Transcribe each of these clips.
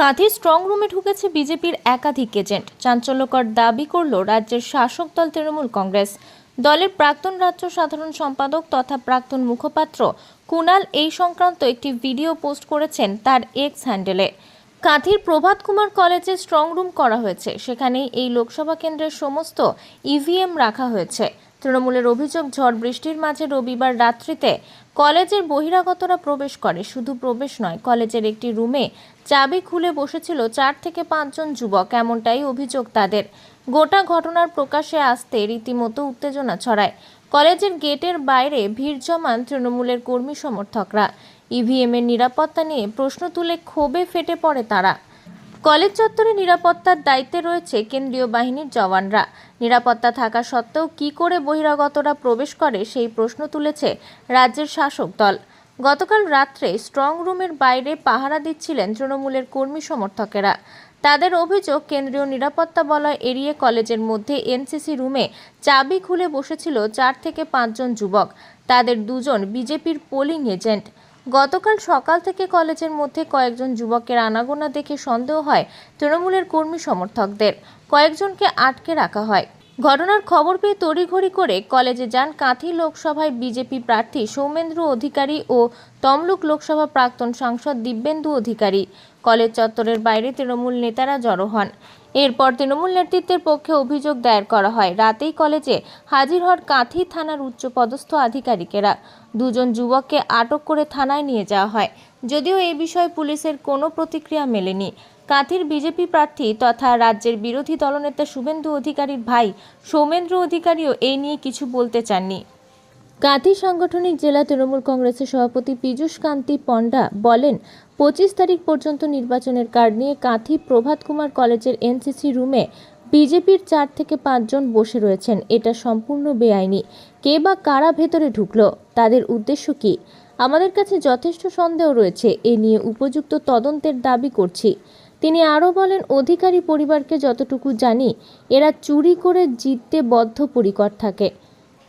Kanthi strong রুমে ঢুকেছে বিজেপির একাধিক এজেন্ট চাঞ্চল্যকর দাবি করল রাজ্যের শাসক দল তৃণমূল কংগ্রেস। দলের প্রাক্তন রাজ্য সাধারণ সম্পাদক তথা প্রাক্তন মুখপাত্র কুনাল এই সংক্রান্ত একটি ভিডিও পোস্ট করেছেন তার এক্স হ্যান্ডেলে কাঁথির প্রভাত কুমার কলেজে স্ট্রং রুম করা হয়েছে। সেখানেই এই লোকসভা কেন্দ্রের সমস্ত ইভিএম রাখা হয়েছে। তৃণমূলের অভিযোগ, ঝড় বৃষ্টির মাঝে রবিবার রাত্রিতে কলেজের বহিরাগতরা প্রবেশ করে। শুধু প্রবেশ নয়, কলেজের একটি রুমে চাবি খুলে বসেছিল চার থেকে পাঁচজন যুবক, এমনটাই অভিযোগ তাদের। গোটা ঘটনার প্রকাশে আসতে রীতিমতো উত্তেজনা ছড়ায়। কলেজের গেটের বাইরে ভিড় জমান তৃণমূলের কর্মী সমর্থকরা। ইভিএম এর নিরাপত্তা নিয়ে প্রশ্ন তুলে ক্ষোভে ফেটে পড়ে তারা। কলেজ চত্বরে নিরাপত্তার দায়িত্বে রয়েছে কেন্দ্রীয় বাহিনীর জওয়ানরা। নিরাপত্তা থাকা সত্ত্বেও কী করে বহিরাগতরা প্রবেশ করে সেই প্রশ্ন তুলেছে রাজ্যের শাসক দল। গতকাল রাত্রে স্ট্রং রুমের বাইরে পাহারা দিচ্ছিলেন তৃণমূলের কর্মী সমর্থকেরা। তাদের অভিযোগ, কেন্দ্রীয় নিরাপত্তা বলয় এড়িয়ে কলেজের মধ্যে এনসিসি রুমে চাবি খুলে বসেছিল চার থেকে পাঁচজন যুবক। তাদের দুজন বিজেপির পোলিং এজেন্ট। গতকাল সকাল থেকে কলেজের মধ্যে কয়েকজন যুবকের আনাগোনা দেখে সন্দেহ হয় তৃণমূলের কর্মী সমর্থকদের। কয়েকজনকে আটকে রাখা হয়। ঘটনার খবর পেয়ে তড়িঘড়ি করে কলেজে যান কাঁথি লোকসভায় বিজেপি প্রার্থী সৌমেন্দ্র অধিকারী ও তমলুক লোকসভা প্রাক্তন সাংসদ দিব্যেন্দু অধিকারী। কলেজ চত্বরের বাইরে তৃণমূল নেতারা জড়ো হন। এরপর তৃণমূল নেতৃত্বের পক্ষে অভিযোগ দায়ের করা হয়। রাতেই কলেজে হাজির হন কাঁথি থানার উচ্চপদস্থ আধিকারিকেরা দুজন যুবককে আটক করে থানায় নিয়ে যাওয়া হয়। যদিও এ বিষয়ে পুলিশের কোনো প্রতিক্রিয়া মেলেনি। কাঁথির বিজেপি প্রার্থী তথা রাজ্যের বিরোধী দলনেতা শুভেন্দু অধিকারীর ভাই সৌমেন্দ্র অধিকারীও এই নিয়ে কিছু বলতে চাননি। কাঁথি সাংগঠনিক জেলা তৃণমূল কংগ্রেসের সভাপতি পীযূষ কান্তি পণ্ডা বলেন, পঁচিশ তারিখ পর্যন্ত নির্বাচনের কার্ড নিয়ে কাঁথি প্রভাত কুমার কলেজের এনসিসি রুমে বিজেপির চার থেকে পাঁচজন বসে রয়েছেন। এটা সম্পূর্ণ বেআইনি। কে বা কারা ভেতরে ঢুকলো? তাদের উদ্দেশ্য কি? আমাদের কাছে যথেষ্ট সন্দেহ রয়েছে। এ নিয়ে উপযুক্ত তদন্তের দাবি করছি। তিনি আরও বলেন, অধিকারী পরিবারকে যতটুকু জানি, এরা চুরি করে জিততে বদ্ধপরিকর থাকে।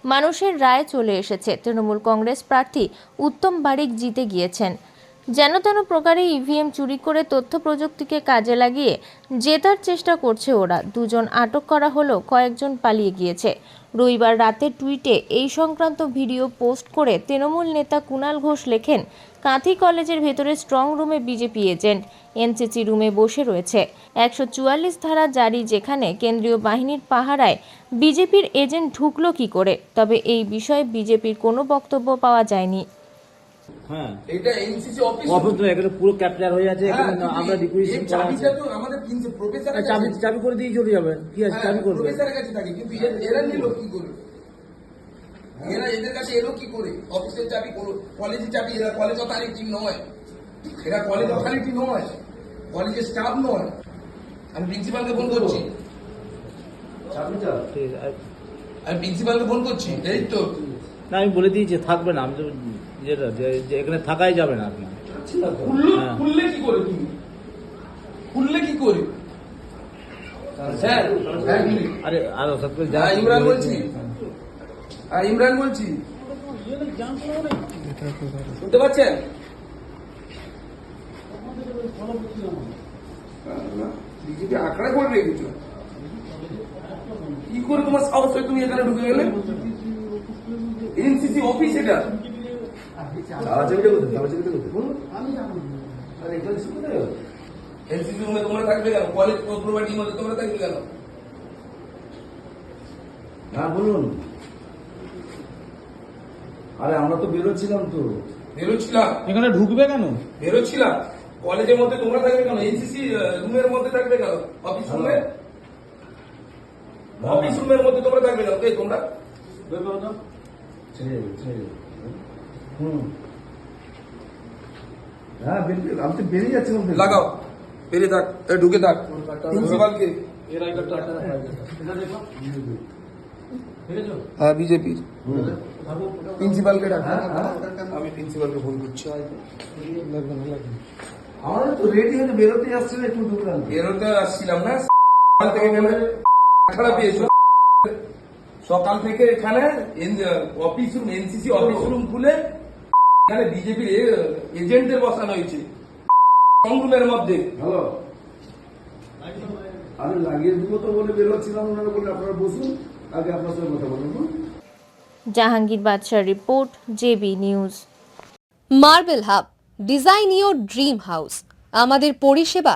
মানুষের রায় চলে এসেছে। তৃণমূল কংগ্রেস প্রার্থী উত্তম বারিক জিতে গিয়েছেন। যেন তেন প্রকারে ইভিএম চুরি করে তথ্য প্রযুক্তিকে কাজে লাগিয়ে জেতার চেষ্টা করছে ওরা। দুজন আটক করা হলো, কয়েকজন পালিয়ে গিয়েছে। রবিবার রাতে টুইটে এই সংক্রান্ত ভিডিও পোস্ট করে তৃণমূল নেতা কুণাল ঘোষ লেখেন, কাঁথি কলেজের ভেতরে স্ট্রং রুমে বিজেপি এজেন্ট। এনসিসি রুমে বসে রয়েছে। একশো চুয়াল্লিশ ধারা জারি যেখানে কেন্দ্রীয় বাহিনীর পাহারায় বিজেপির এজেন্ট ঢুকলো কি করে? তবে এই বিষয়ে বিজেপির কোনো বক্তব্য পাওয়া যায়নি। হ্যাঁ। এটা এনসিসি অফিস। অফিস তো এখানে পুরো ক্যাপচার হয়ে আছে হ্যাঁ, এখানে আমরা এই- করা আছে। তো আমাদের প্রফেসর চাবি চাবি করে দিয়ে চলে যাবেন কি আছে? চাবি করবে প্রফেসরের কাছে থাকে কিন্তু এরা নিল কি করে? এরা এদের কাছে এলো কি করে? অফিসের চাবি কলেজের চাবি এরা কলেজ অথরিটি নয়। এরা কলেজ অথরিটি নয়। কলেজের স্টাফ নয়। আমি প্রিন্সিপালকে ফোন করছি। আমি প্রিন্সিপালকে ফোন করছি এই তো। না আমি বলে দিয়েছি থাকবে না আমি তো যেটা যে- যে এখানে থাকাই যাবে না আপনি খুললো হ্যাঁ। খুললে কি করে তুমি? খুললে কি করে? আরে আর যা। হ্যাঁ ইমরান বলছি। হ্যাঁ ইমরান বলছি। শুনতে পাচ্ছেন? বিজেপি আঁকড়া করে রেখেছো? কি করে তোমার সাহস হয় তুমি এখানে ঢুকে গেলে? অফিস এটা। এনসিসি রুমে তোমরা থাকবে কেন? কলেজ প্রপার্টির মধ্যে তোমরা থাকবে কেন? হ্যাঁ বলুন। আরে আমরা তো বেরোচ্ছিলাম তো। বেরোচ্ছিলাম। এখানে ঢুকবে কেন? বেরোচ্ছিলাম। কলেজের মধ্যে তোমরা থাকবে কেন? এনসিসি রুমের মধ্যে থাকবে কেন? অফিস রুমে অফিস রুমের মধ্যে তোমরা থাকবে কেন? কে তোমরা? ছেড়ে যাবে, ছেড়ে যাবে। হুম হ্যাঁ বেরিয়ে আমি তো বেরিয়ে যাচ্ছিলাম। লাগাও বেরিয়ে থাক ঢুকে থাক। হ্যাঁ বিজেপির। প্রিন্সিপালকে ডাক। হ্যাঁ, হ্যাঁ। আমি প্রিন্সিপালকে ফোন করছি। আমরা তো রেডি হয়ে বেরোতে যাচ্ছিল একটু বেরোতে আসছিলাম না। থেকে এখানে খারাপ পেয়েছ সকাল থেকে এখানে office room NCC office room খুলে এখানে বিজেপির এজেন্টদের বসানো হয়েছে। রুমের মধ্যে। হ্যালো আরে লাগিয়ে দিব তো বলে বেরোচ্ছিলাম ওনারা বলে আপনারা বসুন আগে আপনার সঙ্গে কথা বলুন জাহাঙ্গীর বাদশার report JB news. Marble hub design your dream house. আমাদের পরিষেবা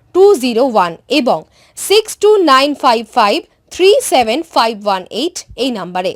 two zero one এবং six two nine five five three seven five one eight এই নাম্বারে